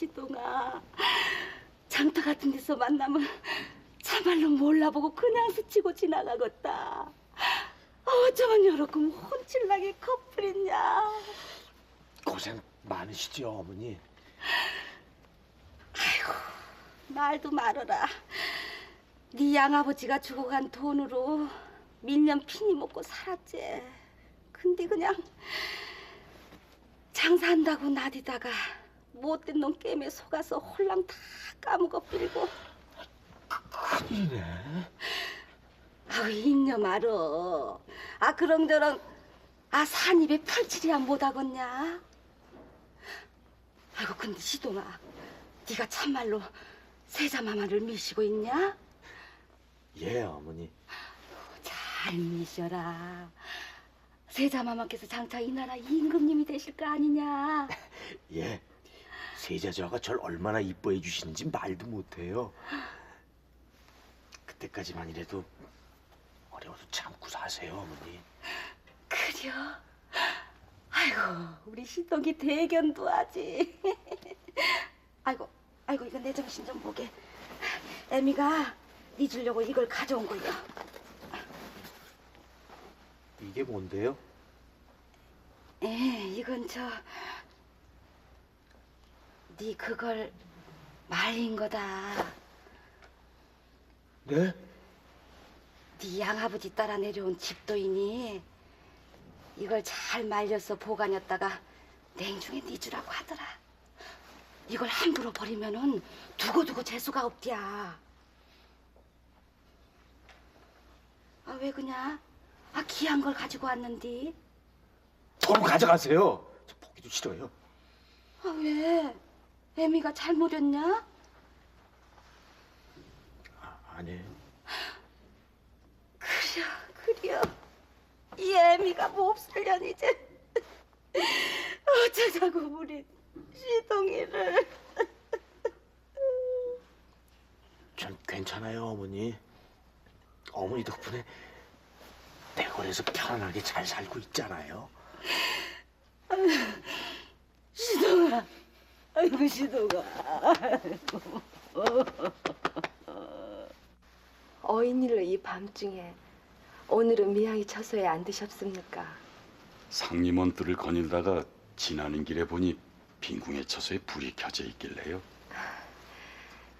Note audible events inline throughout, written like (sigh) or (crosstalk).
시동아. 장터 같은 데서 만나면 참말로 몰라보고 그냥 스치고 지나가겠다. 어쩌면 요렇게 혼칠나게 커플이냐. 고생 많으시죠 어머니? 말도 말어라. 네 양아버지가 죽어간 돈으로 밀년 피니 먹고 살았지. 근데 그냥 장사한다고 나디다가 못된 놈 게임에 속아서 홀랑 다 까먹어 빌고. 큰일이네. 아우 인녀 말어. 아 그렁저렁 아 산입에 펼치리야 못하겠냐? 아이고 근데 시동아 네가 참말로 세자마마를 미시고 있냐? 예 어머니. 잘 미셔라. 세자마마께서 장차 이 나라 임금님이 되실 거 아니냐? (laughs) 예 세자저하가 절 얼마나 이뻐해 주시는지 말도 못해요. 그때까지만이라도 어려워도 참고 사세요 어머니. 그려? 아이고 우리 시동이 대견도 하지. 아이고 아이고 이거 내 정신 좀 보게. 애미가 네 주려고 이걸 가져온 거야 이게 뭔데요? 에 이건 저 네 그걸 말린 거다 네? 네 양아버지 따라 내려온 집도이니 이걸 잘 말려서 보관했다가 냉중에 네 주라고 하더라. 이걸 함부로 버리면은 두고두고 재수가 없디야. 아 왜 그냐? 아 귀한 걸 가지고 왔는디. 서로 가져가세요 저 보기도 싫어요 아 왜? 애미가 잘못했냐? 아, 아니에요 그려 그려. 이 애미가 몹쓸년 이제. 어쩌자고 우리 시동이를. 전 괜찮아요 어머니. 어머니 덕분에 대궐에서 편안하게 잘 살고 있잖아요 아이고 시동아 어인일로 이 밤중에 오늘은 미양이 처소에 안 드셨습니까? 상림원 뜰을 거닐다가 지나는 길에 보니 빈궁의 처소에 불이 켜져 있길래요.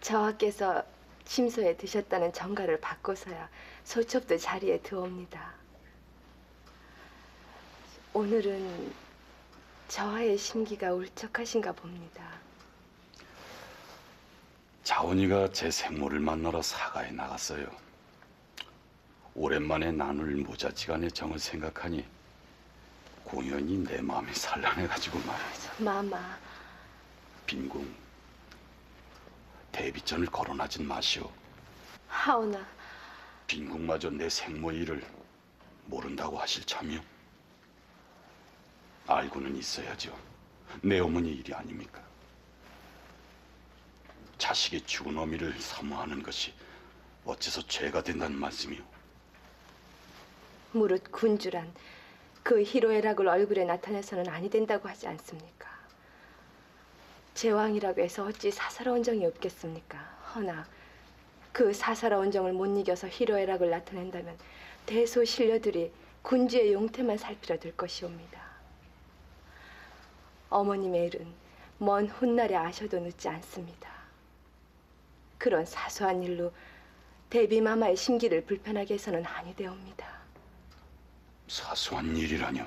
저하께서 침소에 드셨다는 정가를 받고서야 소첩도 자리에 들어옵니다. 오늘은 저하의 심기가 울적하신가 봅니다. 자원이가 제 생모를 만나러 사가에 나갔어요. 오랜만에 나눌 모자지간의 정을 생각하니 공연히 내 마음이 산란해가지고 말이죠. 마마, 빈궁 대비전을 거론하진 마시오. 하오나 빈궁마저 내 생모 일을 모른다고 하실 참이요? 알고는 있어야죠. 내 어머니 일이 아닙니까? 자식의 죽은 어미를 사모하는 것이 어째서 죄가 된다는 말씀이오? 무릇 군주란 그 희로애락을 얼굴에 나타내서는 아니 된다고 하지 않습니까? 제왕이라고 해서 어찌 사사로운 정이 없겠습니까? 허나 그 사사로운 정을 못 이겨서 희로애락을 나타낸다면 대소 신녀들이 군주의 용태만 살피려 들 것이옵니다. 어머님의 일은 먼 훗날에 아셔도 늦지 않습니다. 그런 사소한 일로 대비마마의 심기를 불편하게 해서는 아니 되옵니다. 사소한 일이라뇨.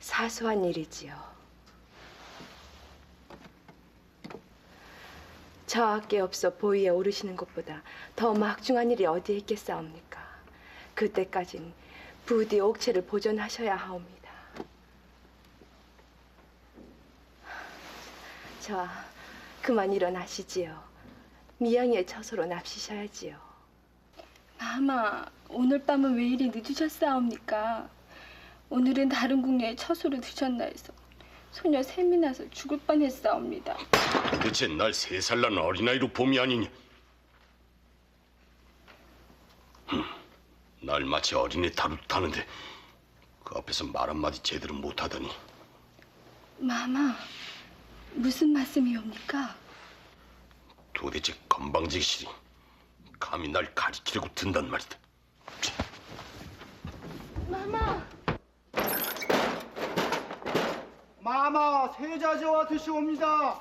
사소한 일이지요. 저 학계 없어 보위에 오르시는 것보다 더 막중한 일이 어디에 있겠사옵니까? 그때까진 부디 옥체를 보존하셔야 하옵니다. 저 그만 일어나시지요. 미양이의 처소로 납시셔야지요. 마마, 오늘 밤은 왜 이리 늦으셨사옵니까? 오늘은 다른 궁녀의 처소를 두셨나 해서 소녀 샘이 나서 죽을 뻔했사옵니다. 도대체 날 세 살 난 어린아이로 봄이 아니냐? 흠, 날 마치 어린애 다루듯 하는데 그 앞에서 말 한마디 제대로 못하더니 마마, 무슨 말씀이옵니까? 도대체 건방지기시리 감히 날 가리키려고 든단 말이다. 마마 세자재와 드시옵니다.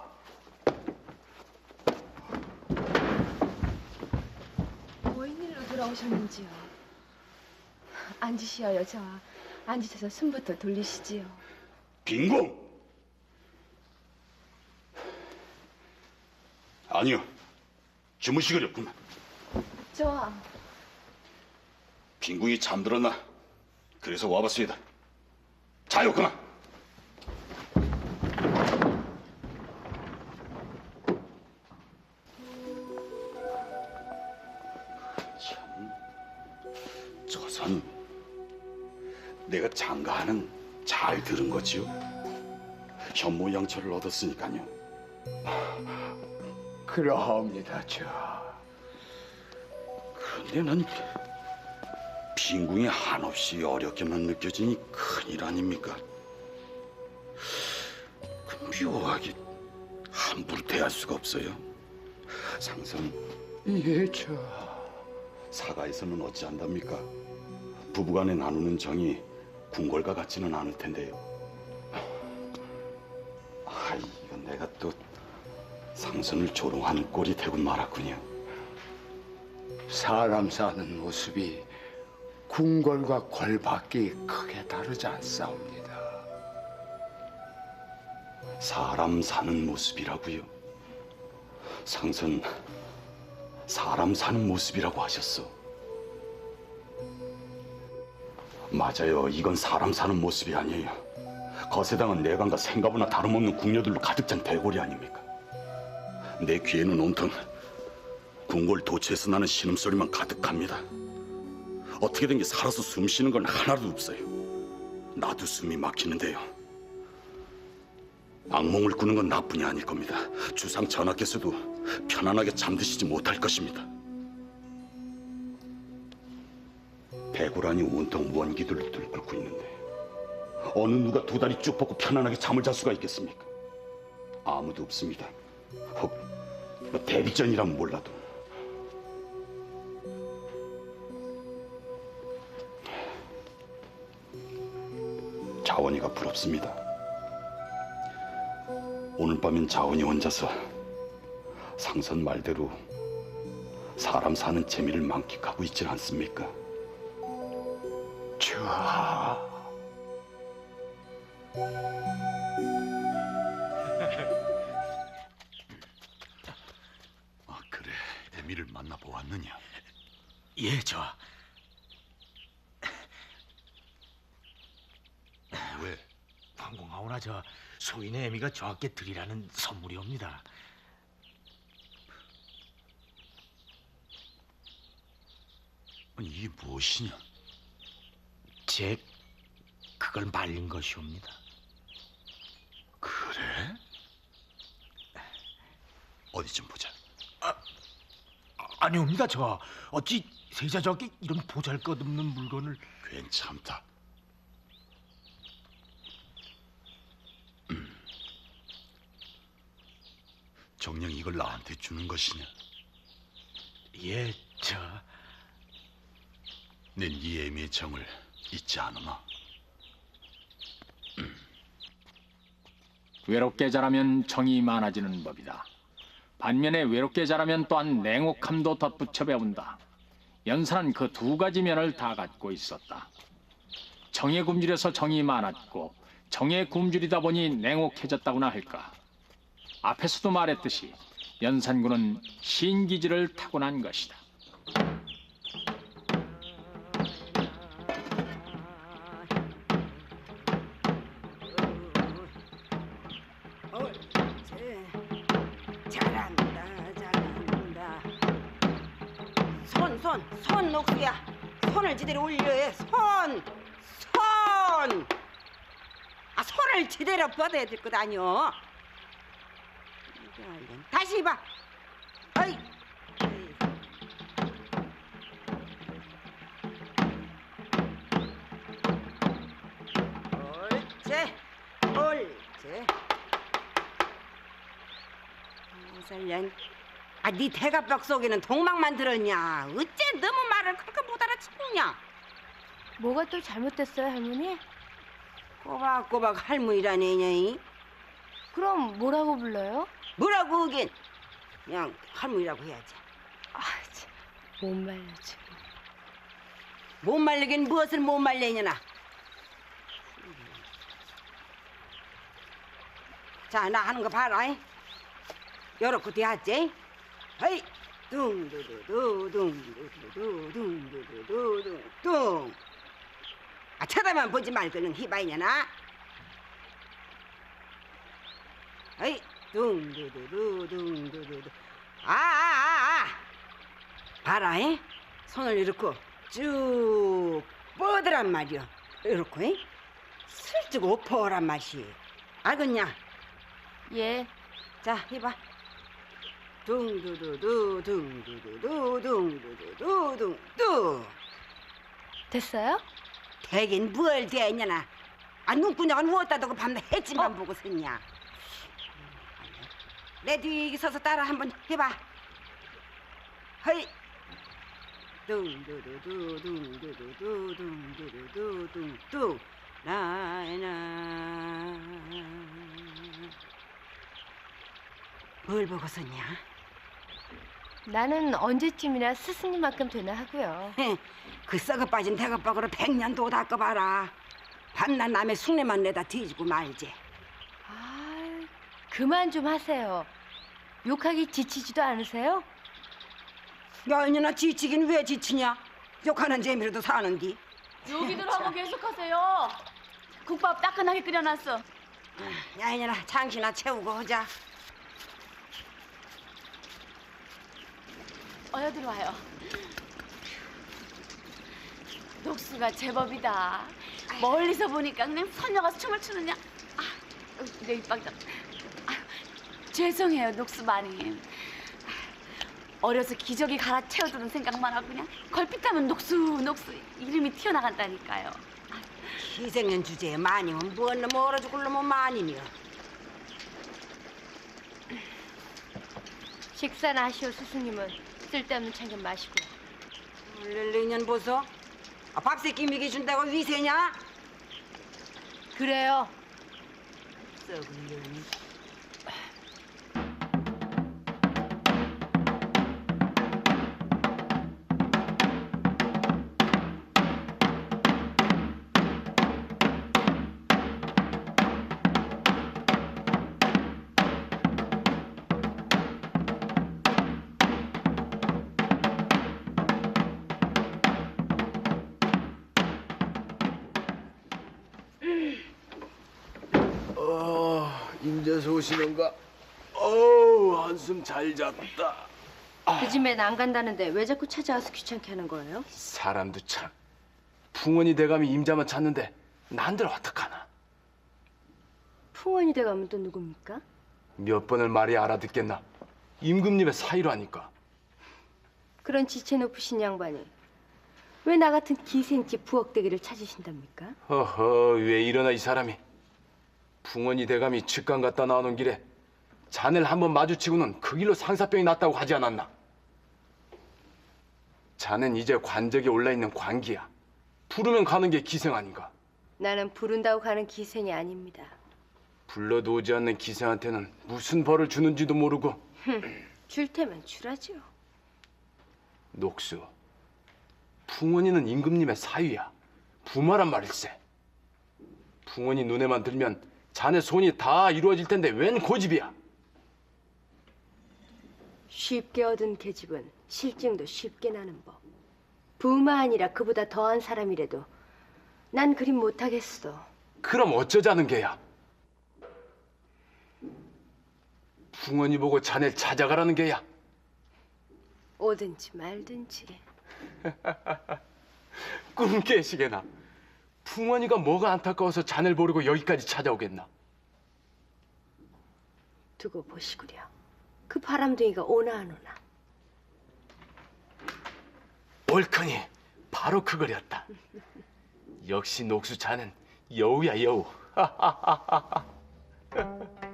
웬일로 돌아오셨는지요? 앉으시어 여자와 앉으셔서 숨부터 돌리시지요. 빈궁! 아니요. 주무시그렸구만. 저와 빈궁이 잠들었나? 그래서 와봤습니다. 자요 그만. 참, 저선 내가 장가하는 잘 들은 거지요. 현모 양처를 얻었으니까요. 그러합니다, 저. 그런데 난 빈궁이 한없이 어렵게만 느껴지니 큰일 아닙니까? 그 묘하게 함부로 대할 수가 없어요. 상선 예, 저. 사가에서는 어찌한답니까? 부부간에 나누는 정이 궁궐과 같지는 않을 텐데요. 아, 이건 내가 또 상선을 조롱하는 꼴이 되고 말았군요. 사람 사는 모습이 궁궐과 궐밖에 크게 다르지 않사옵니다. 사람 사는 모습이라고요. 상선 사람 사는 모습이라고 하셨어. 맞아요. 이건 사람 사는 모습이 아니에요. 거세당은 내관과 생가보나 다름없는 궁녀들로 가득 찬 대궐이 아닙니까? 내 귀에는 온통 궁궐 도처에서 나는 신음소리만 가득합니다. 어떻게 된게 살아서 숨 쉬는 건 하나도 없어요. 나도 숨이 막히는데요. 악몽을 꾸는 건 나뿐이 아닐 겁니다. 주상 전하께서도 편안하게 잠드시지 못할 것입니다. 배고란이 온통 원기들을 들끓고 있는데 어느 누가 두 다리 쭉 뻗고 편안하게 잠을 잘 수가 있겠습니까? 아무도 없습니다. 혹뭐 대비전이라면 몰라도 자원이가 부럽습니다. 오늘 밤엔 자원이 혼자서 상선 말대로 사람 사는 재미를 만끽하고 있지 않습니까? 저. 아 (laughs) 그래 에미를 만나 보았느냐? 예, 저. 왜? 황공하오나 저 소인의 애미가 저하께 드리라는 선물이옵니다. 아니 이게 무엇이냐? 제 그걸 말린 것이옵니다. 그래? 어디 좀 보자. 아, 아니옵니다, 저. 어찌 세자 저께 이런 보잘것없는 물건을 괜찮다. 음. 정녕 이걸 나한테 주는 것이냐? 예, 저. 낸이 애미의 정을 잊지 않으마. 외롭게 자라면 정이 많아지는 법이다. 반면에 외롭게 자라면 또한 냉혹함도 덧붙여 배운다. 연산은 그 두 가지 면을 다 갖고 있었다. 정에 굶주려서 정이 많았고 정에 굶주리다 보니 냉혹해졌다고나 할까. 앞에서도 말했듯이 연산군은 신기질을 타고난 것이다. 손, 손, 녹수야. 손을 제대로 올려 해. 손, 손. 아, 손을 제대로 뻗어야 될 것 아니오. 다시 해봐. 어이. 옳지, 옳지. 설령. 아, 네 대가벽 속에는 동막만 들었냐? 어째 너무 말을 그렇게 못 알아듣냐? 뭐가 또 잘못됐어요, 할머니? 꼬박꼬박 할머니라네냐? 그럼 뭐라고 불러요? 뭐라고 하긴? 그냥 할머니라고 해야지. 아, 참, 못 말려줘. 못 말리긴 무엇을 못 말리냐나. 자, 나 하는 거 봐라. 잉? 요렇게 돼야지. 헤이, 둥두두두, 둥두두두, 둥두두두, 둥. 아, 쳐다만 보지 말고는 희바이냐나. 헤이, 둥두두두, 둥두두두. 아, 아, 아, 아. 봐라, 잉? 손을 이렇게 쭉 뻗으란 말이야. 이렇게 잉? 슬쩍 오퍼란 맛이. 알겠냐? 예. 자, 해봐. 둥두두두, 둥두두두, 둥두두두, 둥두. 됐어요? 되긴 뭘 되냐나. 아, 눈구녕은 누웠다 두고 밤낮 해지만 보고 섰냐. 내 뒤에 서서 따라 한번 해봐. 허이. 둥두두두, 둥두두두, 둥두두두, 둥두. 나나. 뭘 보고 섰냐? 나는 언제쯤이나 스승님만큼 되나 하고요. 헤, 그 썩어 빠진 대가박으로 백년도 닦아봐라. 밤낮 남의 숭례만 내다 뒤지고 말지. 아, 그만 좀 하세요. 욕하기 지치지도 않으세요? 야, 이년아 지치긴 왜 지치냐? 욕하는 재미로도 사는디. 여기들 하고 계속하세요. 국밥 따끈하게 끓여놨어. 야, 이년아 장시나 채우고 하자. 어여 들어와요. 녹수가 제법이다. 멀리서 보니까 그냥 선녀가 춤을 추느냐. 아, 어, 내 입방정. 아, 죄송해요, 녹수 마님. 어려서 기저귀 갈아 채워두는 생각만 하고 그냥 걸핏하면 녹수 녹수 이름이 튀어나간다니까요. 희생년 주제에 마님은 뭔 놈 얼어 죽을 놈은 마님이여. 식사나 하시오, 스승님은. 쓸데없는 참견 마시고요. 얼른 년 보소. 아, 밥새끼 미기 준다고 위세냐? 그래요. 썩은 년이. 임재수 오시는가? 어우, 한숨 잘 잤다. 그 집엔 안 간다는데 왜 자꾸 찾아와서 귀찮게 하는 거예요? 사람도 참. 풍원이 대감이 임자만 찾는데 난들 어떡하나? 풍원이 돼가면 또 누굽니까? 몇 번을 말이 알아듣겠나? 임금님의 사이로 하니까. 그런 지체 높으신 양반이 왜 나 같은 기생집 부엌대기를 찾으신답니까? 허허, 왜 이러나 이 사람이? 풍원이 대감이 직관 갔다 나오는 길에 자네를 한번 마주치고는 그 길로 상사병이 났다고 하지 않았나? 자넨 이제 관적에 올라있는 관기야. 부르면 가는 게 기생 아닌가? 나는 부른다고 가는 기생이 아닙니다. 불러도 오지 않는 기생한테는 무슨 벌을 주는지도 모르고 줄 테면 줄하지요. 녹수 풍원이는 임금님의 사위야 부마란 말일세 풍원이 눈에만 들면 자네 손이 다 이루어질 텐데 웬 고집이야 쉽게 얻은 계집은 실증도 쉽게 나는 법. 부마 아니라 그보다 더한 사람이라도 난 그림 못하겠어. 그럼 어쩌자는 게야 풍원이 보고 자네를 찾아가라는 게야 오든지 말든지. (laughs) 꿈 깨시게나 풍원이가 뭐가 안타까워서 자네를 모르고 여기까지 찾아오겠나 두고 보시구려. 그 바람둥이가 오나 안 오나. 옳거니 바로 그거렸다 역시 녹수 자는 여우야 여우 (laughs) (laughs)